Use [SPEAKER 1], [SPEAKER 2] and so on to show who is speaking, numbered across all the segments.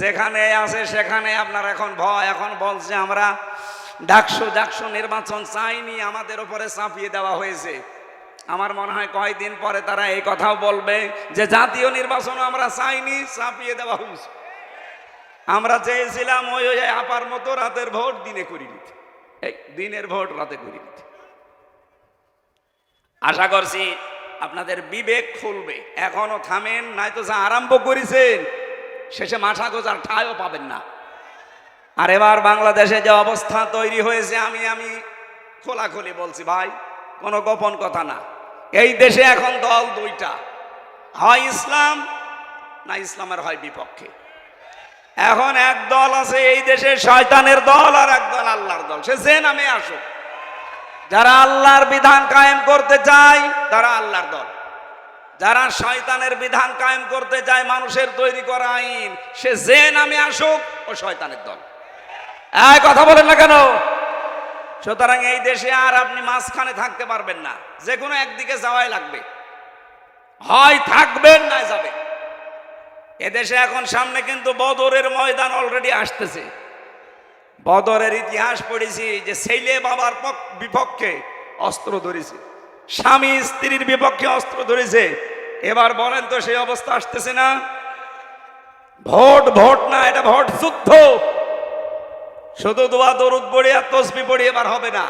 [SPEAKER 1] যেখানে আছে সেখানে আপনার এখন ভয়। এখন বলছে আমরা ডাকসু ডাকসু নির্বাচন চাইনি, আমাদের উপরে চাপিয়ে দেওয়া হয়েছে। আমার মনে হয় কয়দিন পরে তারা এই কথাও বলবে যে জাতীয় নির্বাচন আমরা চাইনি, চাপিয়ে দেওয়া হয়েছে। আমরা চেয়েছিলাম ওই ওই আপার মতো রাতের ভোট দিনে করি নিতে এই দিনের ভোট রাতে করি নিতে আশা করছি আপনাদের বিবেক খুলবে। এখনও থামেন, নাই তো যা আরম্ভ করেছেন। শেষে মাথা গোজার ঠায়ও পাবেন না। আর এবার বাংলাদেশে যে অবস্থা তৈরি হয়েছে, আমি আমি খোলাখুলি বলছি ভাই, কোনো গোপন কথা না। এই দেশে এখন দল দুইটা, হয় ইসলাম না ইসলামের হয় বিপক্ষে। এখন এক দল আছে, এই দেশে শয়তানের দল আর এক দল আল্লাহর দল। সে যে নামে আসুক, যারা আল্লাহর বিধান কায়েম করতে চায়, তারা আল্লাহর দল। যারা শয়তানের বিধান কায়েম করতে চায় মানুষের তৈরি করা আইন, সে যে নামে আসুক, ও শয়তানের দল। এই কথা বলেন না কেন? সুতরাং এই দেশে আর আপনি মাঝখানে থাকতে পারবেন না। যে কোনো একদিকে যাওয়াই লাগবে। হয় থাকবেন না যাবে। এদেশে এখন সামনে কিন্তু বদরের ময়দান অলরেডি আসতেছে। বদরের ইতিহাস পড়েছি যে ছেলে বাবার পক- বিপক্ষে অস্ত্র ধরেছে। স্বামী স্ত্রীর বিপক্ষে অস্ত্র ধরেছে। এবার বলেন তো সেই অবস্থা আসতেছে না? ভোট ভোট না, এটা ভোট যুদ্ধ। শুধু দোয়া, দরুদ পড়ে আর তসবি পড়ে এবার হবে না।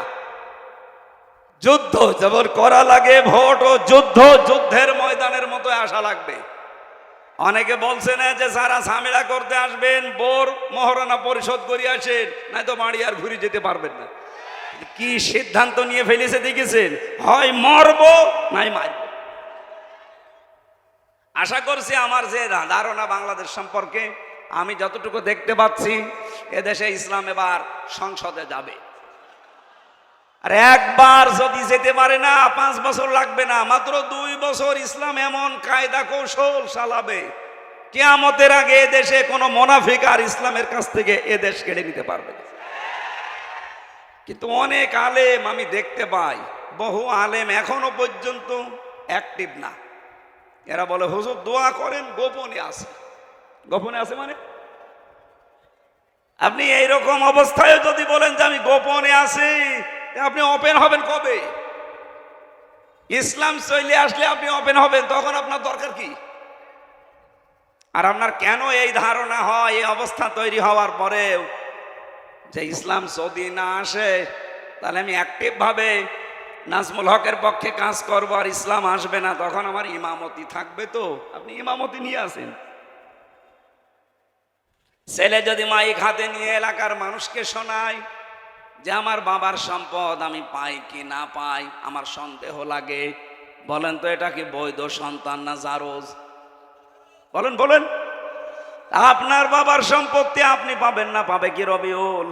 [SPEAKER 1] যুদ্ধ, যেমন করা লাগে ভোট ও যুদ্ধ, যুদ্ধের ময়দানের মতো আসা লাগবে। অনেকে বলছে না যে যারা ঝামেলা করতে আসবেন, বোর মহারণা পরিশোধ করে আসেন, নাই তো বাড়ি আর ঘুরে যেতে পারবেন না। কি সিদ্ধান্ত নিয়ে ফেলেছে দেখেছেন? হয় মরব, নাই মারব। আশা করছি আমার যে ধারণা বাংলাদেশ সম্পর্কে, আমি যতটুকু দেখতে পাচ্ছি, এদেশে ইসলাম এবার সংসদে যাবে। আর একবার যদি যেতে পারে না, পাঁচ বছর লাগবে না, মাত্র দুই বছর ইসলাম এমন কায়দা কৌশল চালাবে, কেয়ামতের আগে এদেশে কোনো মোনাফিক আর ইসলামের কাছ থেকে এদেশ কেড়ে নিতে পারবে কিন্তু অনেক আলেম আমি দেখতে পাই, বহু আলেম এখনও পর্যন্ত অ্যাক্টিভ না। এরা বলে, হুজুর, দোয়া করেন, গোপনে আছে। গোপনে আছে মানে? আপনি এইরকম অবস্থায় যদি বলেন যে আমি গোপনে আছি আপনি ওপেন হবেন কবে? ইসলাম চলে আসলে আপনি ওপেন হবেন, তখন আপনার দরকার কি? আর আপনার কেন এই ধারণা হয়, এই অবস্থা তৈরি হওয়ার পরেও? যে ইসলাম যদি না আসে, তাহলে আমি অ্যাক্টিভ ভাবে নাজমুল হকের পক্ষে কাজ করব আর ইসলাম আসবে না, তখন আমার ইমামতি থাকবে তো। আপনি ইমামতি নিয়ে আসেন। ছেলে যদি মাইক হাতে নিয়ে এলাকার মানুষকে শোনায় যে আমার বাবার সম্পদ আমি পাই কি না পাই, আমার সন্দেহ লাগে। বলেন তো এটা কি বৈধ সন্তান না জারোজ? বলেন বলেন। আপনার বাবার সম্পত্তি আপনি পাবেন না, পাবে কি রবিউল?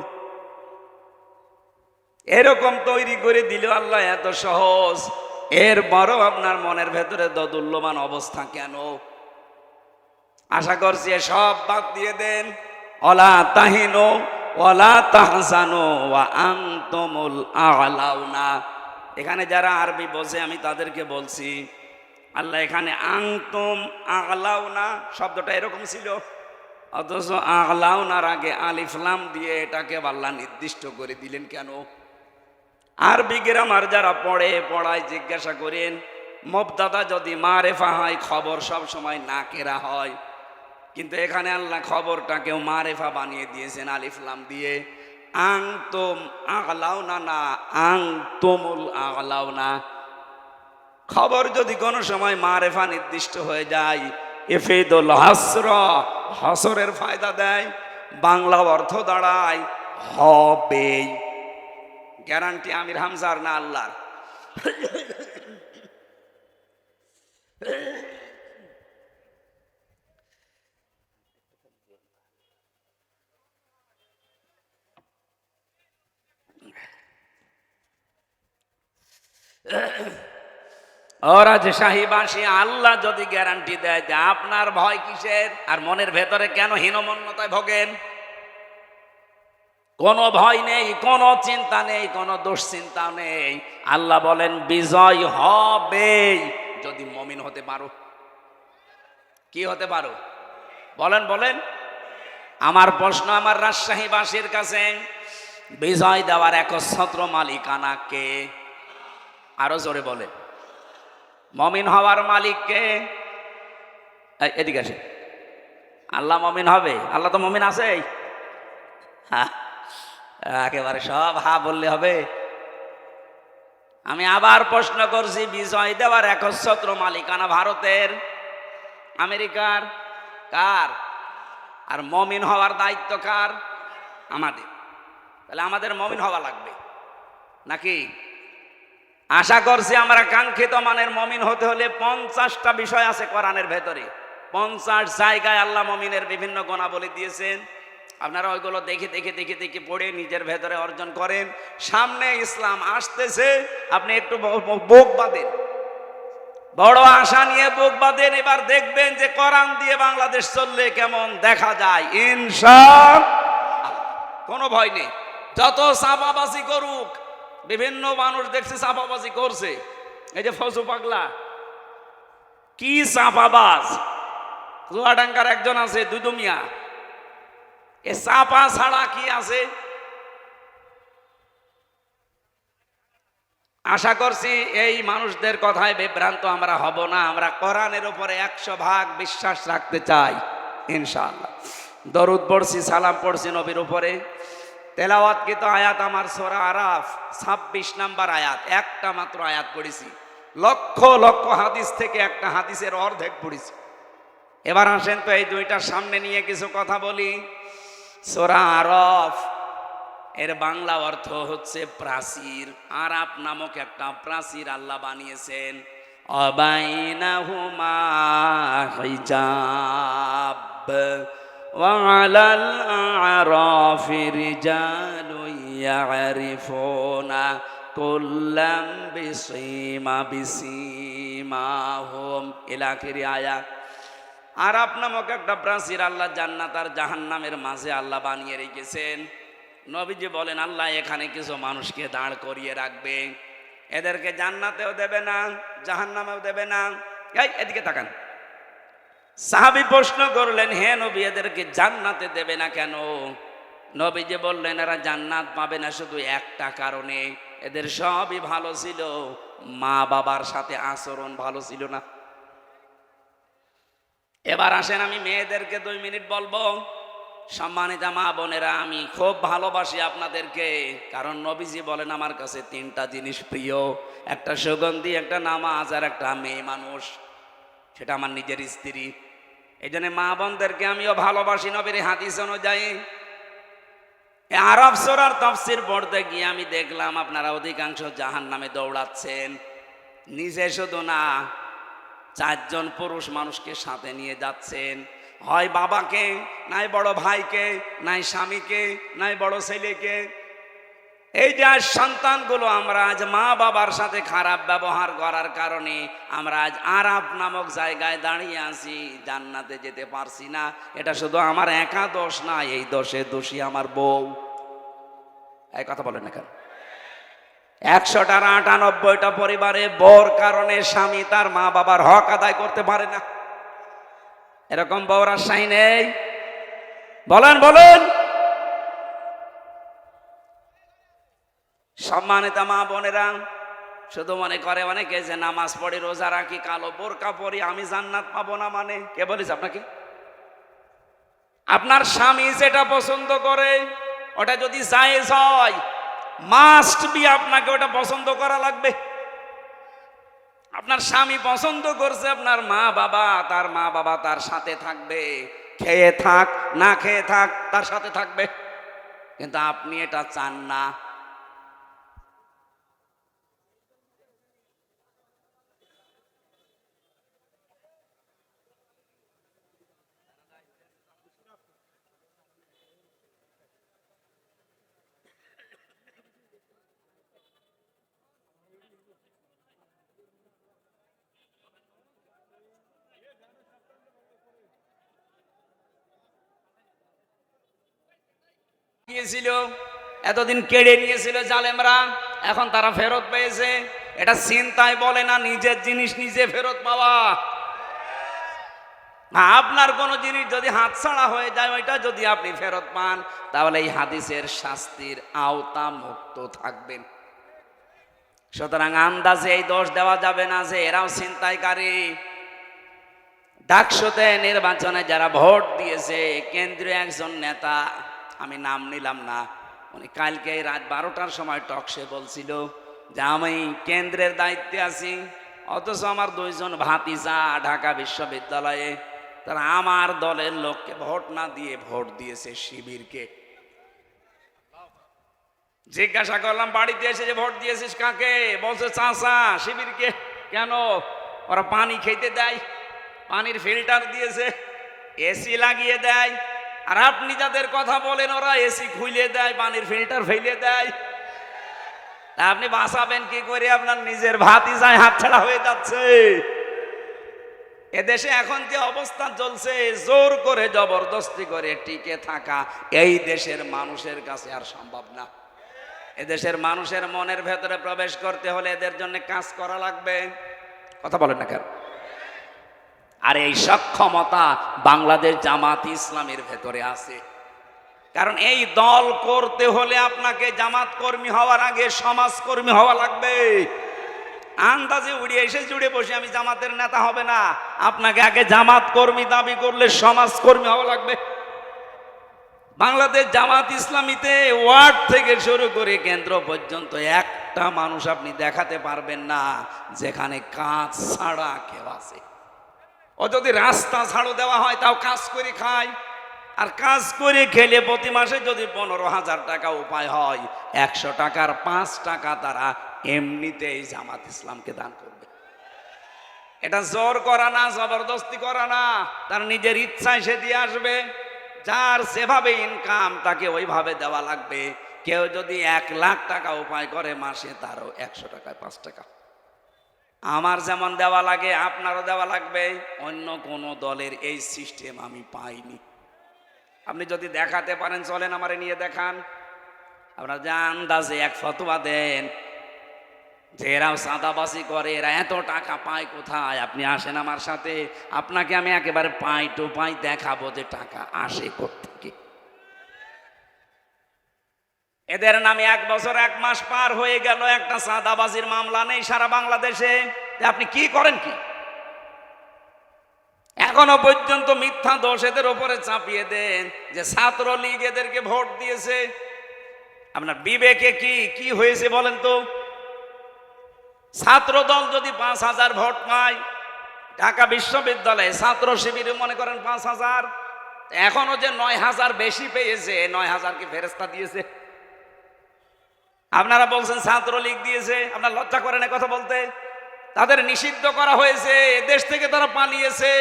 [SPEAKER 1] এরকম তৈরি করে দিল আল্লাহ, এত সহজ। এর বড় আপনার মনের ভেতরে দদুল্যমান অবস্থা কেন? আশা করছি সব বাদ দিয়ে দেন। অলা তাহিনো, ওলা তাহসানো এখানে যারা আরবি বোঝে, আমি তাদেরকে বলছি, আল্লাহ এখানে আংতুম আগলাউনা শব্দটা এরকম ছিল। অথচ আগলাউনার আগে আলিফলাম দিয়ে এটাকে আল্লাহ নির্দিষ্ট করে দিলেন কেন? আরবি গ্রামার যারা পড়ে, পড়ায় জিজ্ঞাসা করেন, মবদাদা যদি মারেফা হয়, খবর সব সময় নাকেরা হয়। কিন্তু এখানে আল্লাহ খবরটাকেও মারেফা বানিয়ে দিয়েছেন আলিফলাম দিয়ে। আং তোম আগলাও না না আং তোমুল আগলাও না খবর যদি কোনো সময় মারেফা নির্দিষ্ট হয়ে যায়, এফেদুল হাসর, হসরের ফায়দা দেয়, বাংলা অর্থ দাঁড়ায়, হবেই। গ্যারান্টি আমির হামজার না আল্লাহর। ওরা যে শাহিবাসী আল্লাহ যদি গ্যারান্টি দেয় যে আপনার ভয় কিসের? আর মনের ভেতরে কেন হীনমন্যতায় ভোগেন? কোনো ভয় নেই কোনো চিন্তা নেই কোনো দুশ্চিন্তা নেই। আল্লাহ বলেন বিজয় হবে। যদি মমিন হতে পারো। কি হতে পারো? বলেন বলেন। আমার প্রশ্ন আমার রাজশাহীবাসীর কাছে বিজয় দেওয়ার একচ্ছত্র মালিকানা কে? আরও জোরে বলে। মমিন হওয়ার মালিককে এই, এদিকে আসে আল্লাহ মমিন হবে? আল্লাহ তো মমিন আছে হ্যাঁ। একেবারে সব হা বললে হবে। আমি আবার প্রশ্ন করছি, বিজয় দেওয়ার একচ্ছত্র মালিকানা ভারতের। আমেরিকার কার? আর মমিন হওয়ার দায়িত্ব কার? আমাদের। তাহলে আমাদের মমিন হওয়া লাগবে। নাকি? আশা করছি আমরা কাঙ্ক্ষিত মানের মমিন হতে হলে পঞ্চাশটা বিষয় আছে কোরআনের ভেতরে। পঞ্চাশ জায়গায় আল্লাহ মমিনের বিভিন্ন গুণাবলী দিয়েছেন। আপনারা ওইগুলো দেখে দেখে দেখে দেখে পড়ে নিজের ভেতরে অর্জন করেন। সামনে ইসলাম আসতেছে, আপনি একটু ব- ব- বাঁধেন। বড় আশা নিয়ে বুক বাঁধেন, এবার দেখবেন যে করান দিয়ে বাংলাদেশ চললে কেমন দেখা যায়। ইনশা কোনো ভয় নেই। যত চাপাবাজি করুক, বিভিন্ন মানুষ দেখছে চাপাবাজি করছে। এই যে ফসু পাগলা, কি চাপাবাজ চুয়াডাঙ্গার একজন আছে, দুদুমিয়া। এ চাপা ছাড়া কি আছে? আশা করছি এই মানুষদের কথায় বিভ্রান্ত আমরা হব না। আমরা কোরআনের উপরে একশো ভাগ বিশ্বাস রাখতে চাই, ইনশাআল্লাহ। দরুদ পড়ছি, সালাম পড়ছি নবীর উপরে। তেলাওয়াত তেলাওয়াতকৃত আয়াত আমার সোরা আরাফ? ছাব্বিশ নাম্বার আয়াত, একটা মাত্র আয়াত পড়েছি। লক্ষ লক্ষ হাদিস থেকে একটা হাদিসের অর্ধেক পড়েছি। এবার আসেন তো এই দুইটার সামনে নিয়ে কিছু কথা বলি। সোরা আরফ এর বাংলা অর্থ হচ্ছে প্রাচীর আরাপ নামক একটা প্রাচীর আল্লাহ বানিয়েছেন অবাইনাহুমা হিজাব وعلى الأعراف رجال يعرفون كلا بسيما بسيماهم إلى آخر آيات আরাপ নামক একটা প্রাচীর আল্লাহ জান্নাত আর জাহান্নামের মাঝে আল্লাহ বানিয়ে রেখেছেন। নবীজি বলেন, আল্লাহ এখানে কিছু মানুষকে দাঁড় করিয়ে রাখবে। এদেরকে জান্নাতেও দেবে না, জাহান্নামেও দেবে না। এই, এদিকে তাকান। সাহাবি প্রশ্ন করলেন, হে নবী, এদেরকে জান্নাতে দেবে না কেন? নবীজি বললেন, এরা জান্নাত পাবে না শুধু একটা কারণে। এদের সবই ভালো ছিল। মা বাবার সাথে আচরণ ভালো ছিল না। এবার আসেন, আমি মেয়েদেরকে দুই মিনিট বলব, সম্মানিতা মা বোনেরা, আমি খুব ভালোবাসি আপনাদেরকে, কারণ নবীজি বলেন, আমার কাছে তিনটা জিনিস প্রিয়, একটা সুগন্ধি, একটা নামাজ, আর একটা মেয়ে মানুষ, সেটা আমার নিজের স্ত্রী। এই জন্য মা বোনদেরকে আমিও ভালোবাসি নবীর হাদিস অনুযায়ী। এ আরব সোরার তফসির পড়তে গিয়ে আমি দেখলাম, আপনারা অধিকাংশ জাহান নামে দৌড়াচ্ছেন। নিজে শুধু না চারজন পুরুষ মানুষকে সাথে নিয়ে যাচ্ছেন। হয় বাবাকে, নাই বড় ভাইকে, নাই স্বামীকে, নাই বড় ছেলেকে। এই যে আজ সন্তানগুলো, আমরা আজ মা বাবার সাথে খারাপ ব্যবহার করার কারণে আমরা আজ আরাব নামক জায়গায় দাঁড়িয়ে আছি, জান্নাতে যেতে পারছি না। এটা শুধু আমার একা দোষ না, এই দোষে দোষী আমার বউ। এই কথা বলেন না কেন? একশোটার আটানব্বইটা পরিবারে বউর কারণে স্বামী তার মা বাবার হক আদায় করতে পারে না। এরকম বউর আশাই নেই। বলেন বলেন। সম্মানিত মা বোনেরা, শুধু মনে করে অনেকে যে নামাজ পড়ি, রোজা রাখি, কালো বোরকা পরি, আমি জান্নাত পাবো না মানে? কে বলিস আপনাকে? আপনার স্বামী যেটা পছন্দ করে, ওটা যদি জায়েজ হয় মাস্ট বি আপনাকে ওটা পছন্দ করা লাগবে। আপনার স্বামী পছন্দ করছে, আপনার মা বাবা, তার মা বাবা তার সাথে থাকবে। খেয়ে থাক, না খেয়ে থাক, তার সাথে থাকবে। কিন্তু আপনি এটা চান না। গিয়েছিল এতদিন কেড়ে নিয়েছিল জালেমরা এখন তারা ফেরত পেয়েছে। এটা চিন্তায় বলে না নিজের জিনিস নিজে ফেরত পাওয়া। না, আপনার কোনো জিনিস যদি হাতছাড়া হয়ে যায় ওইটা যদি আপনি ফেরত পান তাহলে এই হাদিসের শাস্তির আওতা মুক্ত থাকবেন সুতরাং আন্দাজে এই দোষ দেওয়া যাবে না যে এরাও ছিনতাইকারী। ডাকসুতে নির্বাচনে যারা ভোট দিয়েছে কেন্দ্রীয় একজন নেতা আমি নাম নিলাম না। উনি কালকে রাত বারোটার সময় টকসে বলছিল যে আমি কেন্দ্রের দায়িত্বে আছি, অথচ আমার দুইজন ভাতিজা ঢাকা বিশ্ববিদ্যালয়ে, তারা আমার দলের লোককে ভোট না দিয়ে ভোট দিয়েছে শিবিরকে। জিজ্ঞাসা করলাম, বাড়িতে এসে যে ভোট দিয়েছিস কাকে? বলছে চাষা শিবিরকে। কেন? ওরা পানি খেতে দেয়, পানির ফিল্টার দিয়েছে, এসি লাগিয়ে দেয় আর আপনি যাদের কথা বলেন, ওরা এসি খুলে দেয়, পানির ফিল্টার ফেলে দেয়। আপনি বাঁচাবেন কি করে? আপনার নিজের ভাতি যায় হাত ছাড়া হয়ে যাচ্ছে। এদেশে এখন যে অবস্থা চলছে, জোর করে জবরদস্তি করে টিকে থাকা এই দেশের মানুষের কাছে আর সম্ভব না। এদেশের মানুষের মনের ভেতরে প্রবেশ করতে হলে এদের জন্য কাজ করা লাগবে। কথা বলেন না কেন? আর এই সক্ষমতা বাংলাদেশ জামাত ইসলামের ভেতরে আছে। কারণ এই দল করতে হলে আপনাকে জামাত কর্মী হওয়ার আগে সমাজ কর্মী হওয়া লাগবে। আন্দাজে উড়িয়ে এসে জুড়ে বসে আমি জামাতের নেতা হবে না। আপনাকে আগে জামাত কর্মী দাবি করলে সমাজ কর্মী হওয়া লাগবে। বাংলাদেশ জামাত ইসলামীতে ওয়ার্ড থেকে শুরু করে কেন্দ্র পর্যন্ত একটা মানুষ আপনি দেখাতে পারবেন না, যেখানে কাজ ছাড়া কেউ আছে। ও যদি রাস্তা ছাড়ো দেওয়া হয়, তাও কাজ করে খায়। আর কাজ করে খেলে প্রতি মাসে যদি পনেরো হাজার টাকা উপায় হয়, একশো টাকার পাঁচ টাকা তারা এমনিতেই জামাত ইসলামকে দান করবে। এটা জোর করা না, জবরদস্তি করা না। তার নিজের ইচ্ছায় সে দিয়ে আসবে। যার যেভাবে ইনকাম তাকে ওইভাবে দেওয়া লাগবে। কেউ যদি এক লাখ টাকা উপায় করে, মাসে তারও একশো টাকায় পাঁচ টাকা। আমার যেমন দেওয়া লাগে, আপনারও দেওয়া লাগবে। অন্য কোনো দলের এই সিস্টেম আমি পাইনি। আপনি যদি দেখাতে পারেন, চলেন আমারে নিয়ে দেখান। আপনারা যে আন্দাজে এক ফতোয়া দেন, যে এরাও সাদাবাসি করে, এরা এত টাকা পায় কোথায়? আপনি আসেন আমার সাথে। আপনাকে আমি একেবারে পাই টু পাই দেখাবো যে টাকা আসে কোথেকে এদের নামে এক বছর, এক মাস পার হয়ে গেল, একটা সাদাবাজির মামলা নেই সারা বাংলাদেশে। আপনি কি করেন কি? এখনও পর্যন্ত মিথ্যা দোষ এদের ওপরে চাপিয়ে দেন যে ছাত্র লীগ এদেরকে ভোট দিয়েছে। আপনার বিবেকে কি কি হয়েছে বলেন তো? ছাত্র দল যদি পাঁচ হাজার ভোট পায়, ঢাকা বিশ্ববিদ্যালয়ে ছাত্র শিবিরে মনে করেন পাঁচ হাজার এখনও যে নয় হাজার বেশি পেয়েছে, নয় হাজার কি ফেরেস্তা দিয়েছে? আপনারা বলছেন ছাত্রলীগ দিয়েছে, আপনার লজ্জা করেন এ কথা বলতে? তাদের নিষিদ্ধ করা হয়েছে, দেশ থেকে তারা পালিয়েছে।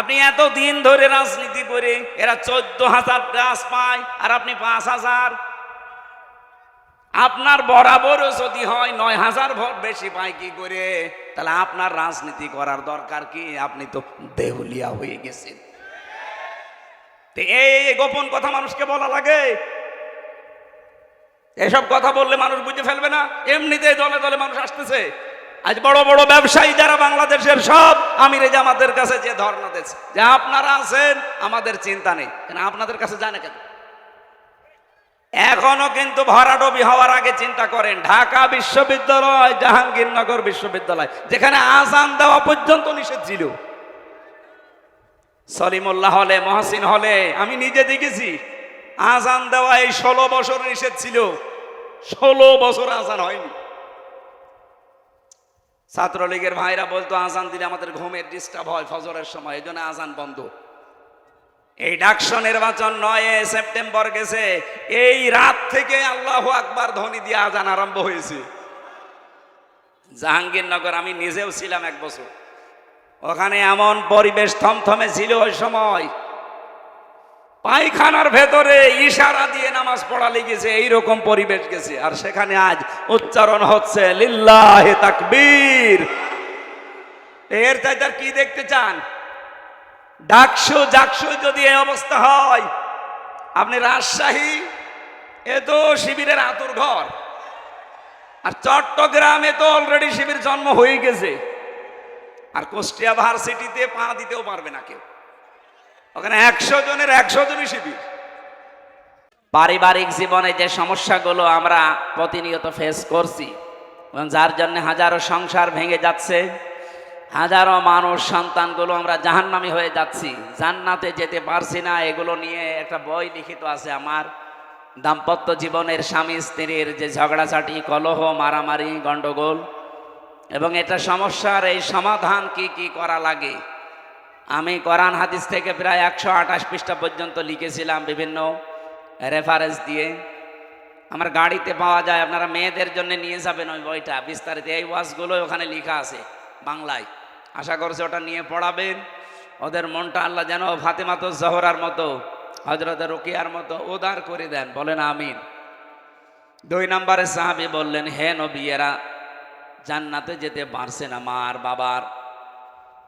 [SPEAKER 1] আপনি এত দিন ধরে রাজনীতি করে এরা চোদ্দ হাজার গাছ পায়, আর আপনি পাঁচ হাজার। আপনার বরাবরও যদি হয় নয় হাজার ভোট বেশি পায় কি করে? তাহলে আপনার রাজনীতি করার দরকার কি? আপনি তো দেউলিয়া হয়ে গেছেন। এই গোপন কথা মানুষকে বলা লাগে। এসব কথা বললে মানুষ বুঝে ফেলবে না। এমনিতে দলে দলে মানুষ আসতেছে। আজ বড় বড় ব্যবসায়ী যারা বাংলাদেশের সব আমিরে জামাতের কাছে যে ধর্ণা দিচ্ছে যে আপনারা আছেন, আমাদের চিন্তা নেই। কেন আপনাদের কাছে জানে কেন? এখনও কিন্তু ভরাডবি হওয়ার আগে চিন্তা করেন, ঢাকা বিশ্ববিদ্যালয়, জাহাঙ্গীরনগর বিশ্ববিদ্যালয়, যেখানে আজান দেওয়া পর্যন্ত নিষেধ ছিল। সলিমুল্লাহ হলে, মহসিন হলে, আমি নিজে দেখেছি। আজান দেওয়া এই ষোলো বছর নিষেধ ছিল। ষোলো বছর আজান হয়নি। ছাত্রলীগের ভাইরা বলতো, আজান দিলে আমাদের ঘুমের ডিস্টার্ব হয় ফজরের সময়, এই জন্য আজান বন্ধ। এই ডাকসো নির্বাচন নয় সেপ্টেম্বর গেছে। এই রাত থেকে আল্লাহ আকবার ধ্বনি দিয়ে আজান আরম্ভ হয়েছে। জাহাঙ্গীরনগর, আমি নিজেও ছিলাম এক বছর। ওখানে এমন পরিবেশ থমথমে ছিল ওই সময়। পায়খানার ভেতরে ইশারা দিয়ে নামাজ পড়া লেগেছে, এইরকম পরিবেশ গেছে। আর সেখানে আজ উচ্চারণ হচ্ছে, লিল্লাহ তাকবীর। এর চাইতে আর কি দেখতে চান? ডাকসু জাকসু যদি এই অবস্থা হয়, আপনি রাজশাহী, এ তো শিবিরের আতুর ঘর। আর চট্টগ্রামে তো অলরেডি শিবির জন্ম হয়ে গেছে। আর কুষ্টিয়া ভার্সিটিতে পা দিতেও পারবে না কেউ। ওখানে একশো জনের একশো জনই শিবির। পারিবারিক জীবনে যে সমস্যাগুলো আমরা প্রতিনিয়ত ফেস করছি যার জন্য হাজারো সংসার ভেঙে যাচ্ছে, হাজারো মানুষ, সন্তানগুলো আমরা জাহান্নামি হয়ে যাচ্ছি, জান্নাতে যেতে পারছি না, এগুলো নিয়ে একটা বই লিখিত আছে আমার। দাম্পত্য জীবনের স্বামী স্ত্রীর যে ঝগড়াঝাটি, কলহ, মারামারি গণ্ডগোল এবং এটা সমস্যার এই সমাধান কি কি করা লাগে? আমি কোরআন হাদিস থেকে প্রায় একশো আঠাশ পৃষ্ঠা পর্যন্ত লিখেছিলাম বিভিন্ন রেফারেন্স দিয়ে। আমার গাড়িতে পাওয়া যায়, আপনারা মেয়েদের জন্য নিয়ে যাবেন ওই বইটা, বিস্তারিত। এই ওয়াজগুলো ওখানে লেখা আছে বাংলায়। আশা করছি ওটা নিয়ে পড়াবেন। ওদের মনটা আল্লাহ যেন ফাতেমাতো জহরার মতো হজরত রুকিয়ার মতো উদার করে দেন, বলেন আমিন। দুই নম্বরে সাহাবি বললেন, হে নবী এরা জান্নাতে যেতে পারছে না, মার বাবার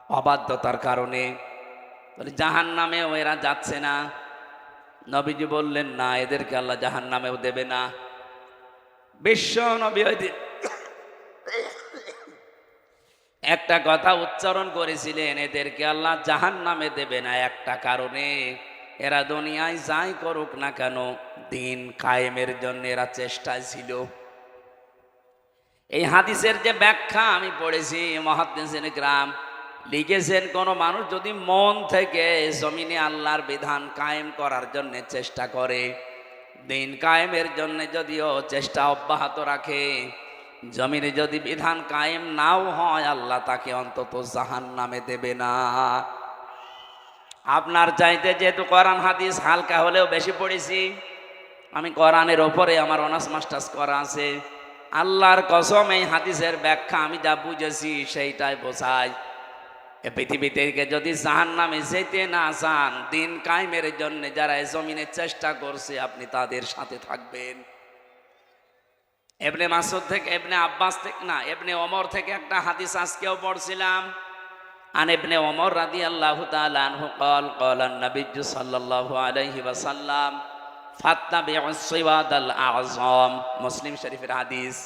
[SPEAKER 1] অবাধ্যতার কারণে। জাহান নামেও এরা যাচ্ছে না। নবীজি বললেন, না, এদেরকে আল্লাহ জাহান নামেও দেবে না। বিশ্ব নবী একটা কথা উচ্চারণ করেছিলেন, এদেরকে আল্লাহ জাহান নামে দেবে না। একটা কারণে এরা দুনিয়ায় যাই করুক না কেন, দিন কায়েমের জন্য এরা চেষ্টায় ছিল। এই হাদিসের যে ব্যাখ্যা আমি পড়েছি মহাদ্দিন গ্রাম লিখেছেন, কোনো মানুষ যদি মন থেকে জমিনে আল্লাহর বিধান কায়েম করার জন্য চেষ্টা করে, দিন কায়েমের জন্য যদিও চেষ্টা অব্যাহত রাখে, জমিনে যদি বিধান কায়েম নাও হয়, আল্লাহ তাকে অন্তত জাহান নামে দেবে না। আপনার চাইতে যেহেতু কোরআন হাদিস হালকা হলেও বেশি পড়েছি, আমি কোরআনের ওপরে আমার অনার্স মাস্টার্স করা আছে, আল্লাহর কসম এই হাদিসের ব্যাখ্যা আমি যা বুঝেছি সেইটাই বোঝাই এ পৃথিবী থেকে যদি জাহান নামে যেতে না চান, দিন কায়েমের জন্য যারা এই জমিনে চেষ্টা করছে, আপনি তাদের সাথে থাকবেন। এবনে মাসুদ থেকে এবনে আব্বাস থেকে না এবনে ওমর থেকে একটা হাদিস আজকেও পড়ছিলাম। আন এবনে ওমর রাদি আল্লাহ আনহু কল কল নবীজ সাল্লাল্লাহু আলাইহি ওয়াসাল্লাম, ফাত্তাবিউস সিওয়াদাল আযম মুসলিম শরীফের হাদিস।